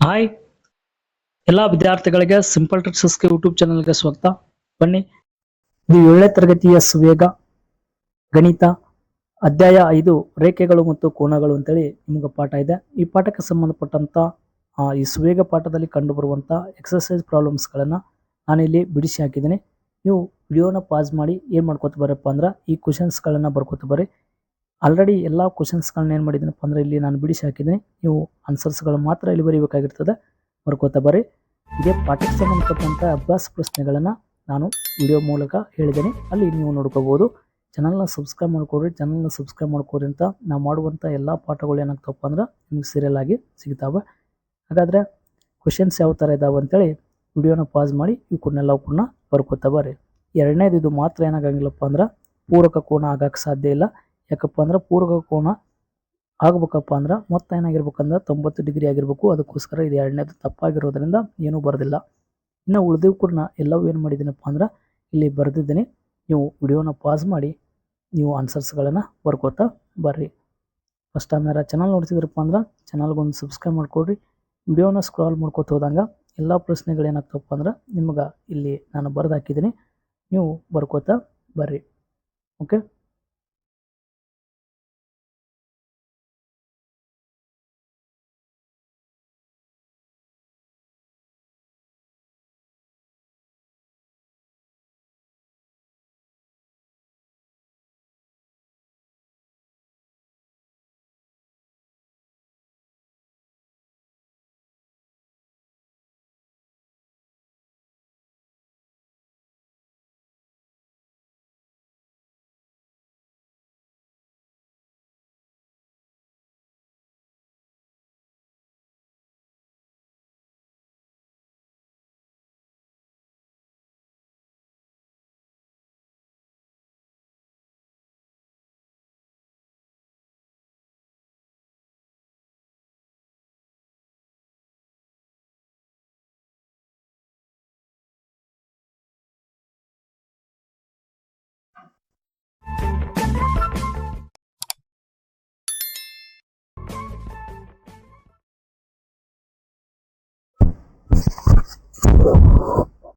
Hi ಎಲ್ಲ ವಿದ್ಯಾರ್ಥಿಗಳಿಗೆ simple ಟ್ರಿಕ್ಸಸ್ಗೆ YouTube ಚಾನಲ್ಗೆ ಸ್ವಾಗತ. ಬನ್ನಿ. ಇದು ಏಳನೇ ತರಗತಿಯ ಸುವೇಗ, ಗಣಿತ, ಅಧ್ಯಾಯ ಐದು, ರೇಖೆಗಳು ಮತ್ತು ಕೋನಗಳು ಅಂತೇಳಿ ನಿಮಗೆ ಪಾಠ ಇದೆ. ಈ ಪಾಠಕ್ಕೆ ಸಂಬಂಧಪಟ್ಟಂತ ಈ ಸುವೇಗ ಪಾಠದಲ್ಲಿ ಕಂಡುಬರುವಂತ ಎಕ್ಸರ್ಸೈಸ್ ಪ್ರಾಬ್ಲಮ್ಸ್ಗಳನ್ನು ನಾನಿಲ್ಲಿ ಬಿಡಿಸಿ ಹಾಕಿದ್ದೀನಿ. ನೀವು ವಿಡಿಯೋನ ಪಾಸ್ ಮಾಡಿ ಏನು ಮಾಡ್ಕೋತ ಬರಪ್ಪ ಅಂದ್ರೆ ಈ ಕ್ವಶನ್ಸ್ಗಳನ್ನು ಬರ್ಕೋತ ಬರ್ರಿ. ಆಲ್ರೆಡಿ ಎಲ್ಲ ಕ್ವಶನ್ಸ್ಗಳನ್ನ ಏನು ಮಾಡಿದ್ದೀನಪ್ಪ ಅಂದ್ರೆ ಇಲ್ಲಿ ನಾನು ಬಿಡಿಸಿ ಹಾಕಿದ್ದೀನಿ. ನೀವು ಆನ್ಸರ್ಸ್ಗಳು ಮಾತ್ರ ಇಲ್ಲಿ ಬರೀಬೇಕಾಗಿರ್ತದೆ. ಬರ್ಕೋತಾ ಬರ್ರಿ. ಇದೇ ಪಾಠಕ್ಕೆ ಸಂಬಂಧಪಟ್ಟಂಥ ಅಭ್ಯಾಸ ಪ್ರಶ್ನೆಗಳನ್ನು ನಾನು ವಿಡಿಯೋ ಮೂಲಕ ಹೇಳಿದ್ದೇನೆ. ಅಲ್ಲಿ ನೀವು ನೋಡ್ಕೋಬೋದು ಚಾನಲ್ನ ಸಬ್ಸ್ಕ್ರೈಬ್ ಮಾಡ್ಕೊಡ್ರಿ. ಚಾನಲ್ನ ಸಬ್ಸ್ಕ್ರೈಬ್ ಮಾಡ್ಕೊಡ್ರಿ ಅಂತ ನಾವು ಮಾಡುವಂಥ ಎಲ್ಲ ಪಾಠಗಳು ಏನಾಗ್ತಪ್ಪ ಅಂದ್ರೆ ನಿಮ್ಗೆ ಸೀರಿಯಲ್ ಆಗಿ ಸಿಗ್ತಾವೆ. ಹಾಗಾದರೆ ಕ್ವಶನ್ಸ್ ಯಾವ ಥರ ಇದ್ದಾವೆ ಅಂತೇಳಿ ವಿಡಿಯೋನ ಪಾಸ್ ಮಾಡಿ ಇವಕ್ಕನ್ನೆಲ್ಲ ಕೂಡ ಬರ್ಕೋತಾ ಬರ್ರಿ. ಎರಡನೇದು ಇದು ಮಾತ್ರ ಏನಾಗಂಗಿಲ್ಲಪ್ಪ ಅಂದ್ರೆ ಪೂರಕ ಕೋನ ಆಗಕ್ಕೆ ಸಾಧ್ಯ ಇಲ್ಲ. ಯಾಕಪ್ಪ ಅಂದ್ರೆ ಪೂರ್ವ ಕೋನ ಆಗ್ಬೇಕಪ್ಪ ಅಂದ್ರೆ ಮೊತ್ತ ಏನಾಗಿರ್ಬೇಕಂದ್ರೆ ತೊಂಬತ್ತು ಡಿಗ್ರಿ ಆಗಿರ್ಬೇಕು. ಅದಕ್ಕೋಸ್ಕರ ಇದು ಎರಡನೇದು ತಪ್ಪಾಗಿರೋದ್ರಿಂದ ಏನೂ ಬರೋದಿಲ್ಲ. ಇನ್ನು ಉಳಿದಿವ್ ಕೂಡ ಎಲ್ಲವೂ ಏನು ಮಾಡಿದ್ದೀನಪ್ಪ ಅಂದ್ರೆ ಇಲ್ಲಿ ಬರೆದಿದ್ದೀನಿ. ನೀವು ವಿಡಿಯೋನ ಪಾಸ್ ಮಾಡಿ ನೀವು ಆನ್ಸರ್ಸ್ಗಳನ್ನು ಬರ್ಕೋತಾ ಬರ್ರಿ. ಫಸ್ಟ್ ಟೈಮ್ ಯಾರ ಚಾನಲ್ ನೋಡ್ತಿದ್ರಪ್ಪ ಅಂದ್ರೆ ಚಾನಲ್ಗೊಂದು ಸಬ್ಸ್ಕ್ರೈಬ್ ಮಾಡ್ಕೊಡ್ರಿ. ವಿಡಿಯೋನ ಸ್ಕ್ರಾಲ್ ಮಾಡ್ಕೊತ ಹೋದಂಗೆ ಎಲ್ಲ ಪ್ರಶ್ನೆಗಳು ಏನಾಗ್ತವಪ್ಪ ಅಂದ್ರೆ ನಿಮ್ಗೆ ಇಲ್ಲಿ ನಾನು ಬರೆದು ಹಾಕಿದ್ದೀನಿ. ನೀವು ಬರ್ಕೋತಾ ಬರ್ರಿ. ಓಕೆ?